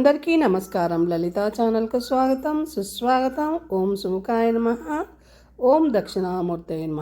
అందరికీ నమస్కారం. లలిత ఛానల్కు స్వాగతం. సుస్వాగతం. ఓం సుముఖాయ నమ. ఓం దక్షిణామూర్తయ నమ.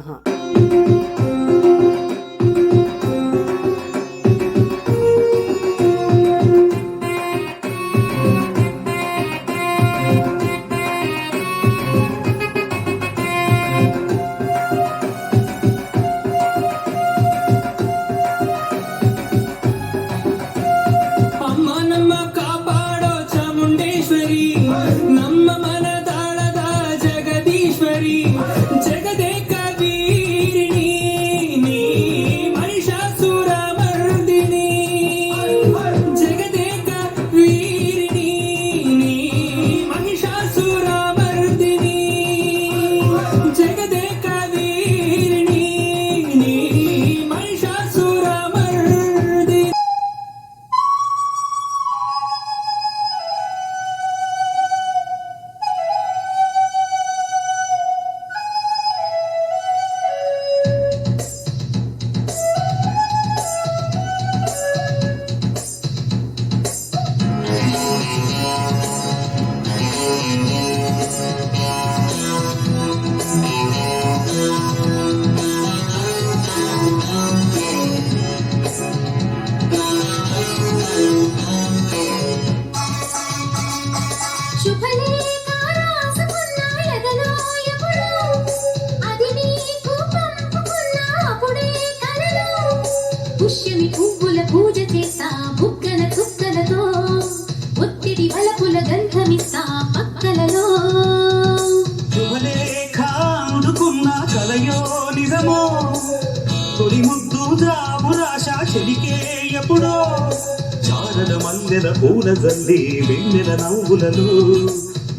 మల్లెల పూల జల్లి వెన్నెల నవ్వులలో.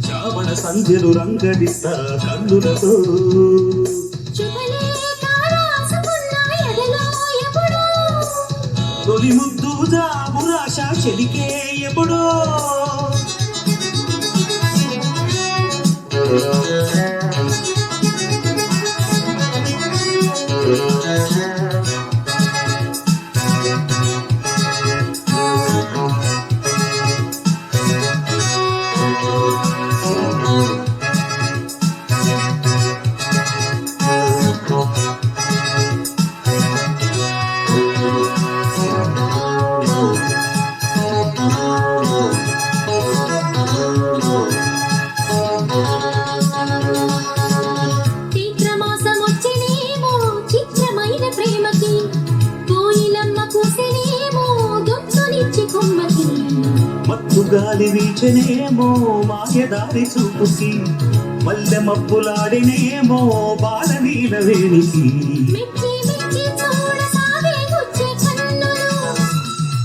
చావణ సంధ్యలు రంగడిస్తా కన్నులతో. తొలి ముద్దు చెలికే ఎప్పుడో. గాలి వీచనేమో మాయదారి చూపుకి. మల్లె మబ్బులాడినేమో బాల నీల వేణికి.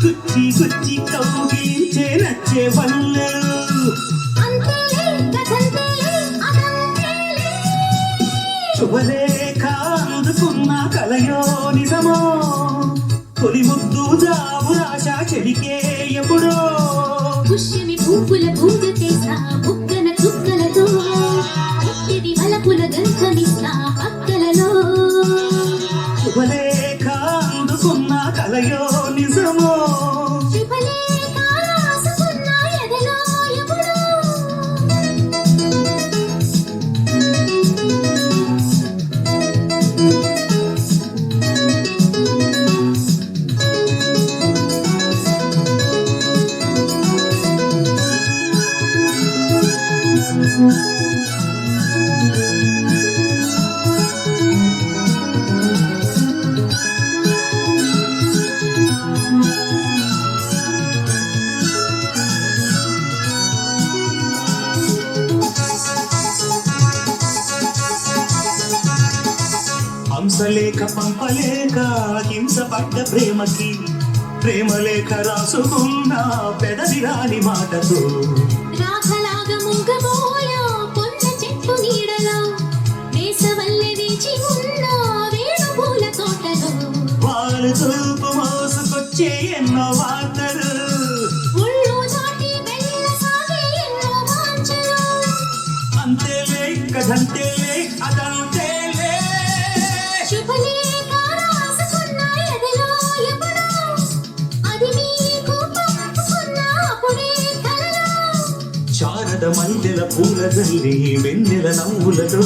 గుచ్చే గుచ్చి కౌగిలించే నచ్చే అదంతేలే శుభలేఖ అందుకున్న కలయో నిజమో. తొలి ముద్దు జాబు రాశ చెలికే ఎప్పుడో. పుష్యమి పువ్వుల పూజ చేస్తా బుగ్గన చుక్కలతో. ఎత్తిది మలపుల గంధమిస్తా పక్కలలో శుభలేఖ అందుకున్న కలయో. హంసలేఖ పంపలేక హింస పడ్డ ప్రేమకి ప్రేమలేఖ రాసుకున్న పెదవి రాని మాటతో రాఖలాగ మూగబోయా పొన్న చెట్టు నీడలో వేసవల్లె వేచి ఉన్న వేణుపూల తోటలో. వాళ్ళు చూపు మోసుకొచ్చే ఎన్నో వార్తలు వెన్నెల పూలದಲ್ಲಿ వెన్నెల నవ్వులతో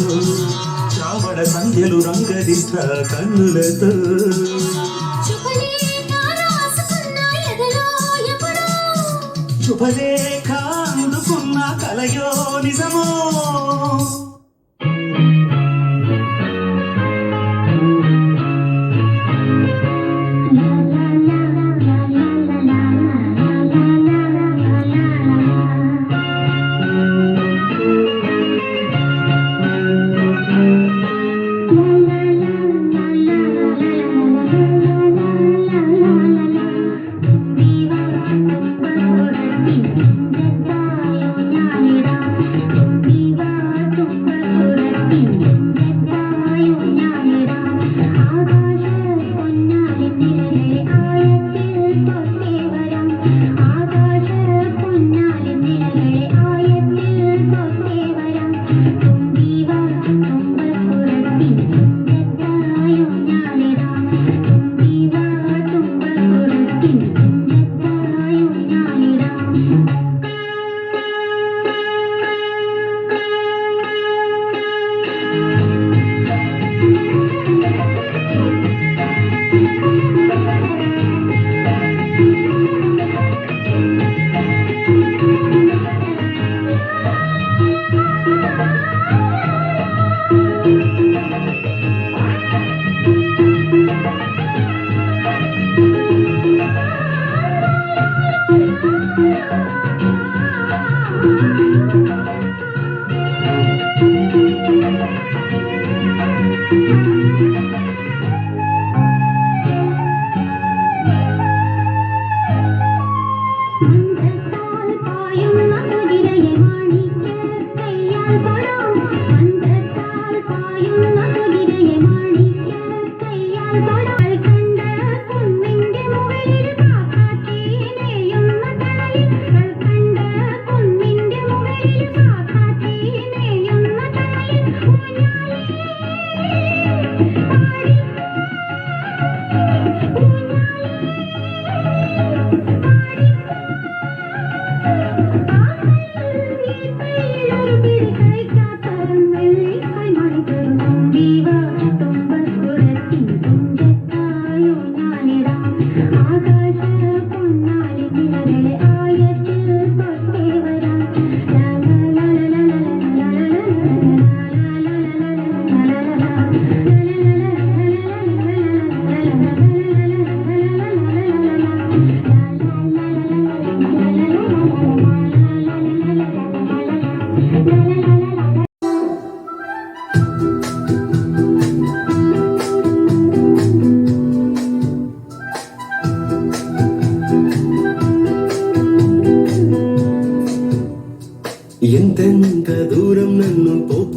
శ్రావణ సంధ్యలు రంగదిస్త కన్నులతో. శుభలేఖ అందుకున్న కలయో నిజమో ദൂരം നിന്നും പോകും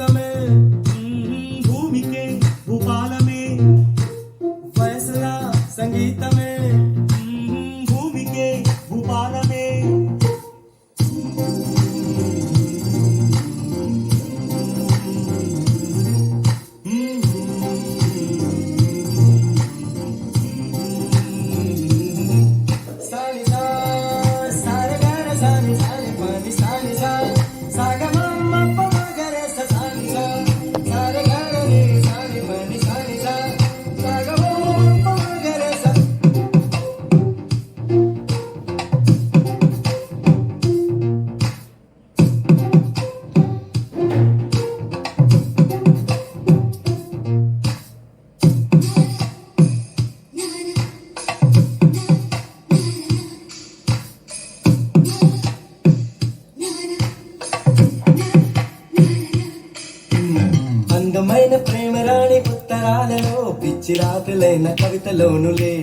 invítame. కవితలోనులే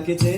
que te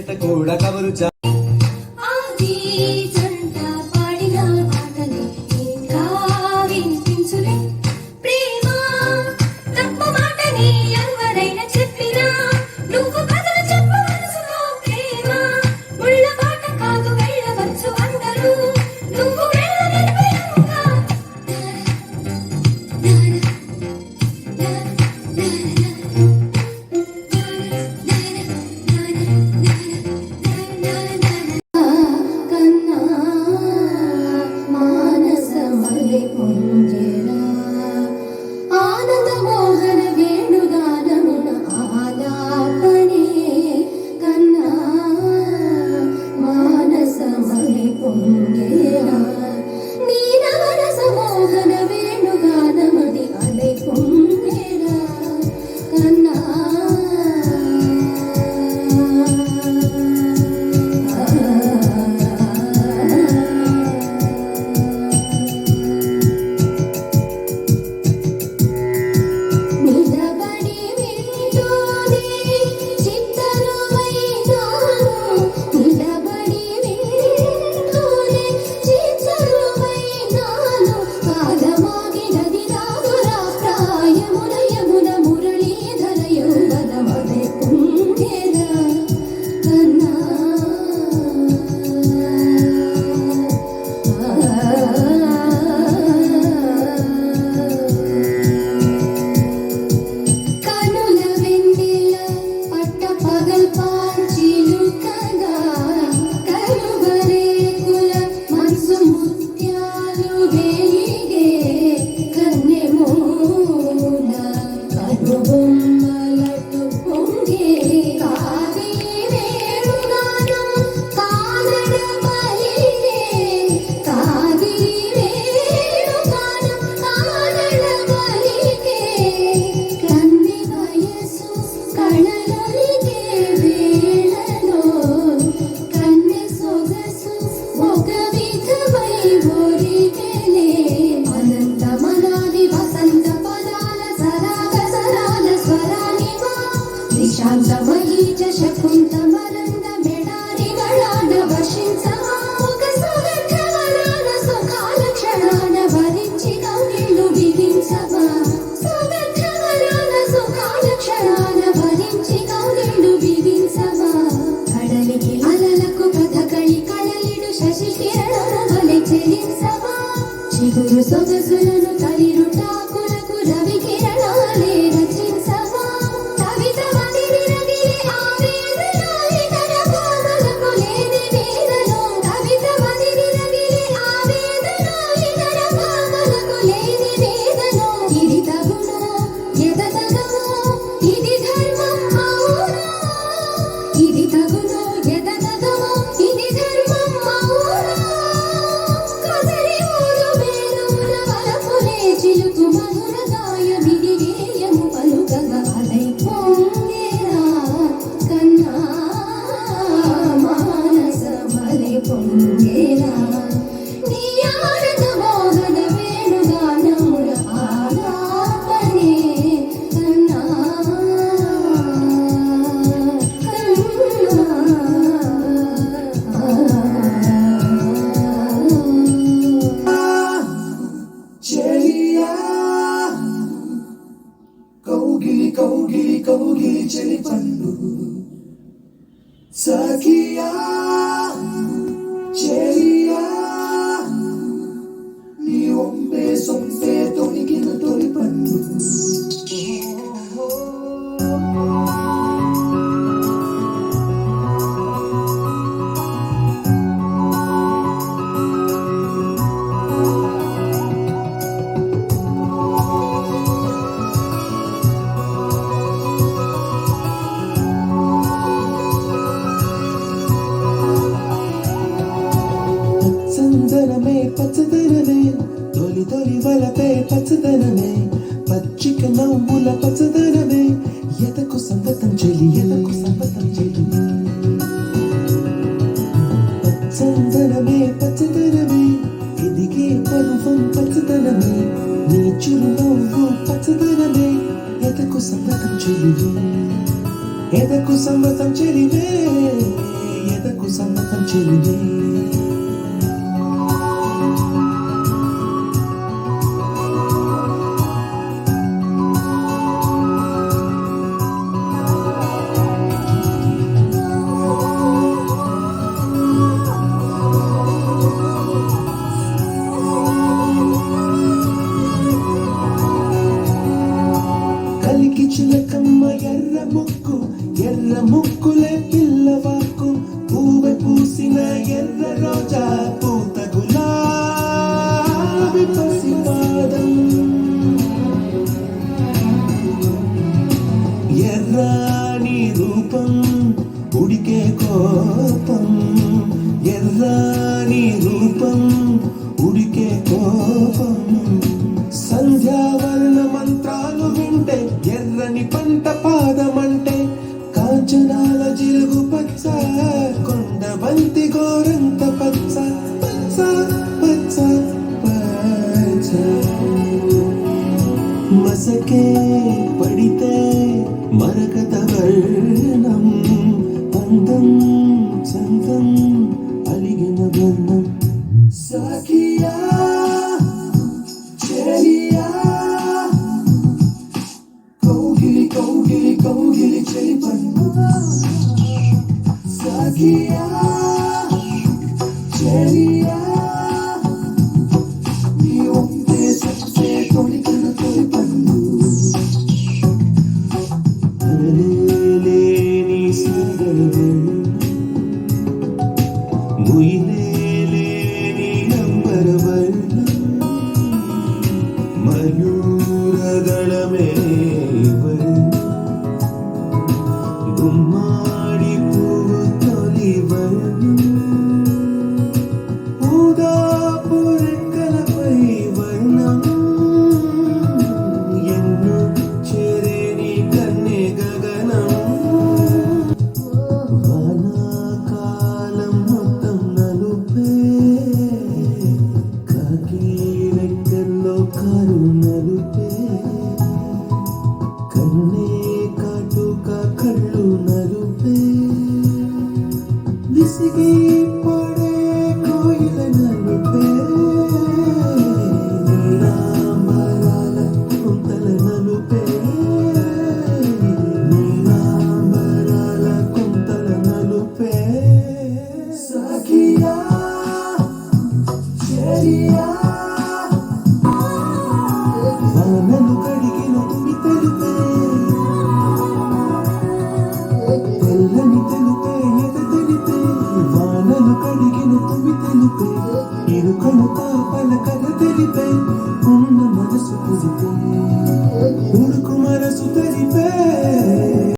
కౌగిలిచని పండు. సఖియా చే పచ్చదనమే పచ్చదనమే. తొలి తొలి వలపే పచ్చదనమే. పచ్చిక నవ్వు